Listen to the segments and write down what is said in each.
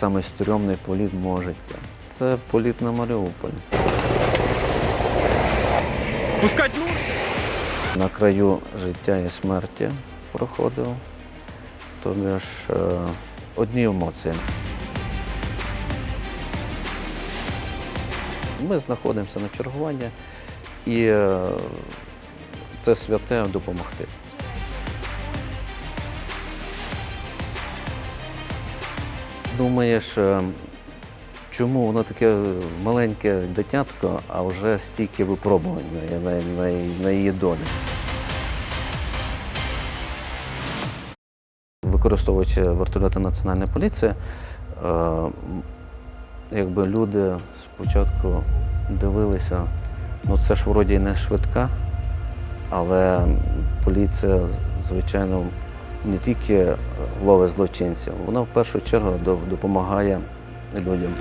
Самий стрьомний політ мого життя. Це політ на Маріуполь. Пускать ну! На краю життя і смерті проходив. Тобі ж е, одні емоції. Ми знаходимося на чергуванні і е, це святе допомогти. Думаєш, е, чому воно таке маленьке дитятко, а вже стільки випробувань на, на, на, на її долю. Використовуючи вертольоти Національної поліції, е, якби люди спочатку дивилися, ну це ж вроді не швидка, але поліція, звичайно, не тільки ловить злочинців, вона в першу чергу до- допомагає людям.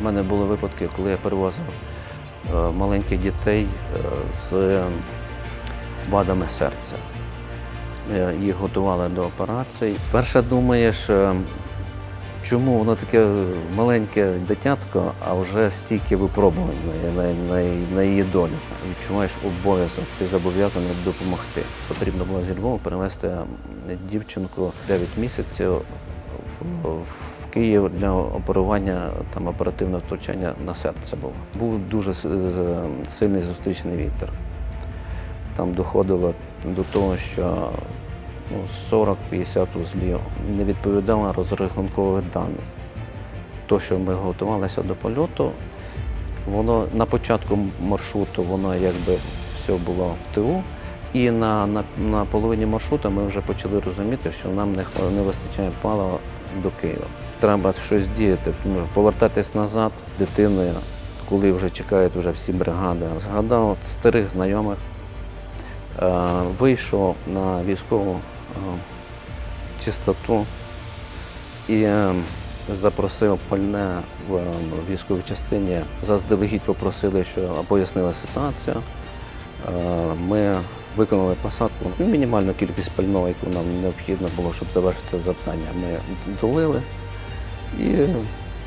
У мене були випадки, коли я перевозив е, маленьких дітей е, з вадами серця. Е, Їх готували до операцій. Перше думаєш, чому воно таке маленьке дитятко, а вже стільки випробувань на, на, на, її долю. Відчуваєш обов'язок, ти зобов'язаний допомогти. Потрібно було зі Львова перевезти дівчинку 9 місяців в Київ для оперування там оперативного втручання на серце було. Був дуже сильний зустрічний вітер. Там доходило до того, що ну, 40-50 узлів не відповідало розрахункових даних. То, що ми готувалися до польоту, воно на початку маршруту воно якби все було в ТУ. І на, на, на половині маршруту ми вже почали розуміти, що нам не, не вистачає палива до Києва. Треба щось діяти, ну, повертатись назад з дитиною, коли вже чекають вже всі бригади. Згадав старих знайомих, вийшов на військову е, чистоту і е, запросив пальне в е, військовій частині. Заздалегідь попросили, що пояснили ситуацію. Е, Ми виконали посадку. Ну, Мінімальну кількість пального, яку нам необхідно було, щоб завершити завдання. Ми долили і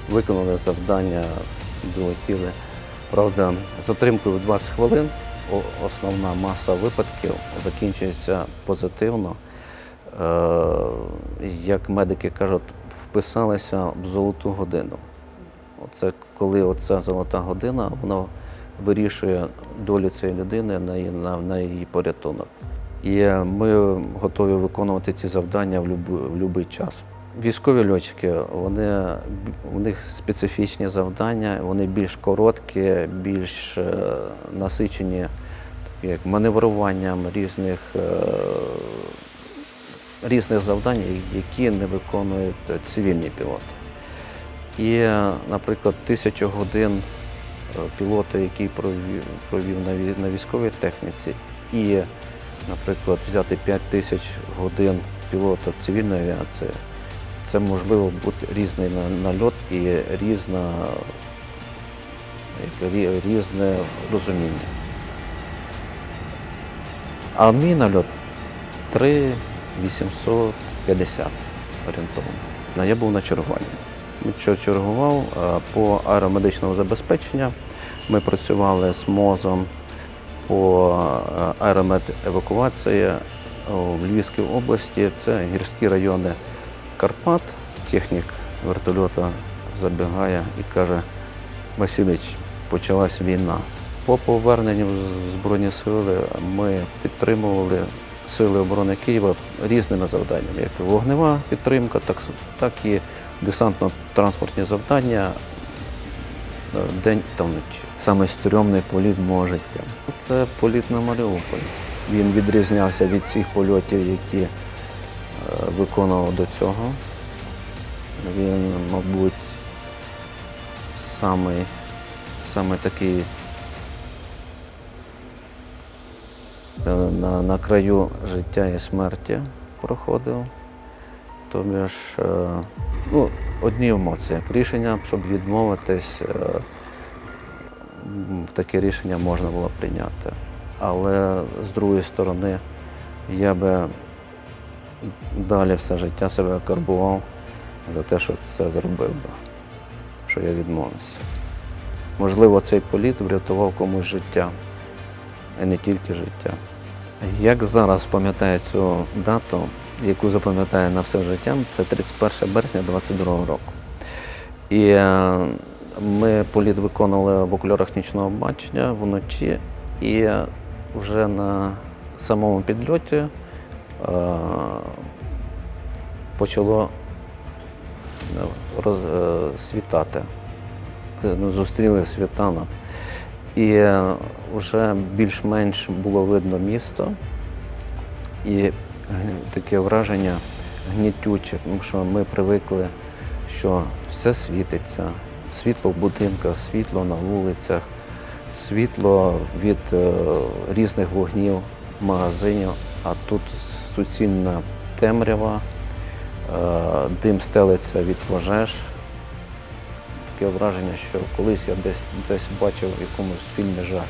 виконали завдання, долетіли. Правда, затримкою 20 хвилин основна маса випадків закінчується позитивно. Е, Як медики кажуть, вписалися в золоту годину. Оце коли оця золота година, вона вирішує долю цієї людини на її, на, на її порятунок. І ми готові виконувати ці завдання в будь-який час. Військові льотчики, вони, у них специфічні завдання, вони більш короткі, більш е, насичені як маневруванням різних, е, різних завдань, які не виконують цивільні пілоти. І, е, наприклад, тисячу годин пілота, який провів, провів на військовій техніці, і, наприклад, взяти 5 тисяч годин пілота цивільної авіації, це можливо бути різний нальот і різна, як, різне розуміння. А мій нальот 3,850 орієнтовно. Я був на чергуванні. Що чергував по аеромедичному забезпеченню. Ми працювали з МОЗом по аеромедевакуації в Львівській області. Це гірські райони Карпат. Технік вертольота забігає і каже: Васильович, почалась війна. По поверненню в Збройні сили ми підтримували Сили оборони Києва різними завданнями, як вогнева підтримка, так, і десантно-транспортні завдання е, день та вночі. Саме стрьомний політ мого життя. Це політ на Маріуполь. Він відрізнявся від всіх польотів, які виконував до цього. Він, мабуть, самий, самий такий е, на, на краю життя і смерті проходив. Тобі ж, е, ну, одні емоції. Рішення, щоб відмовитись, е, таке рішення можна було прийняти. Але з другої сторони, я би далі все життя себе карбував за те, що це зробив би, що я відмовився. Можливо, цей політ врятував комусь життя, і не тільки життя. Як зараз пам'ятаю цю дату, яку запам'ятаю на все життя, це 31 березня 22 року. І е, ми політ виконували в окулярах нічного бачення вночі, і вже на самому підльоті почало е, роз, е, світати. Е, ну, Зустріли світанок. І вже більш-менш було видно місто. І таке враження гнітюче, тому що ми привикли, що все світиться, світло в будинках, світло на вулицях, світло від різних вогнів магазинів, а тут суцільна темрява, е, дим стелиться від пожеж. Таке враження, що колись я десь, десь бачив в якомусь фільмі жах.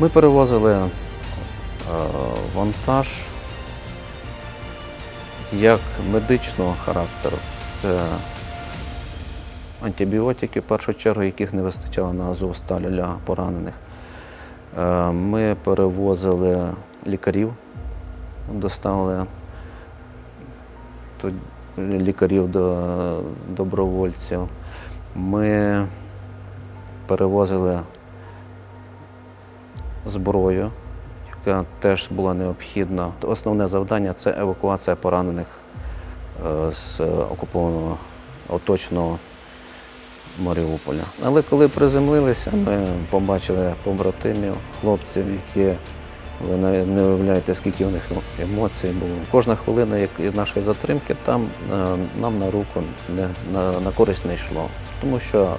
Ми перевозили е, вантаж як медичного характеру. Це антибіотики, в першу чергу, яких не вистачало на Азовсталі для поранених. Е, Ми перевозили лікарів, доставили лікарів до добровольців. Ми перевозили зброю, яка теж була необхідна. Основне завдання це евакуація поранених е, з окупованого оточеного Маріуполя. Але коли приземлилися, ми побачили побратимів, хлопців, які ви не уявляєте, скільки в них емоцій було. Кожна хвилина як нашої затримки там е, нам на руку не, на, на користь не йшло. Тому що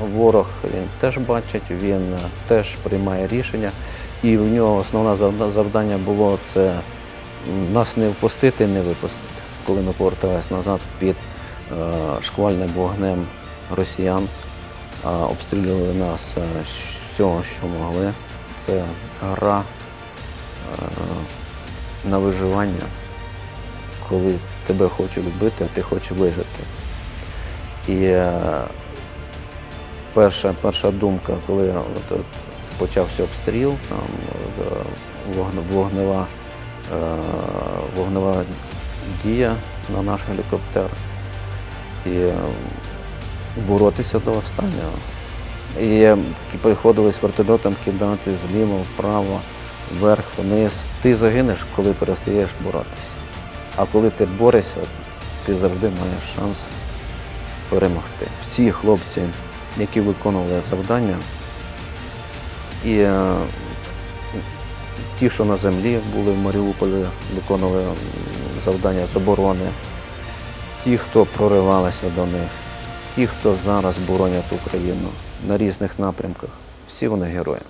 ворог він теж бачить, він е, теж приймає рішення. І в нього основне завдання було це нас не впустити, не випустити. Коли ми поверталися назад під е, шквальним вогнем росіян, обстрілювали нас е, з всього, що могли. Це гра е, на виживання, коли тебе хочуть вбити, а ти хочеш вижити. І е, перша, перша думка, коли от, почався обстріл, там е, вогнева, е, вогнева дія на наш гелікоптер. І е, боротися до останнього. І приходилось вертольотом кидати зліва, вправо, вверх, вниз. Ти загинеш, коли перестаєш боротися. А коли ти борешся, ти завжди маєш шанс перемогти. Всі хлопці, які виконували завдання, і е, ті, що на землі були в Маріуполі, виконували завдання з оборони, ті, хто проривалися до них, ті, хто зараз боронять Україну на різних напрямках, всі вони герої.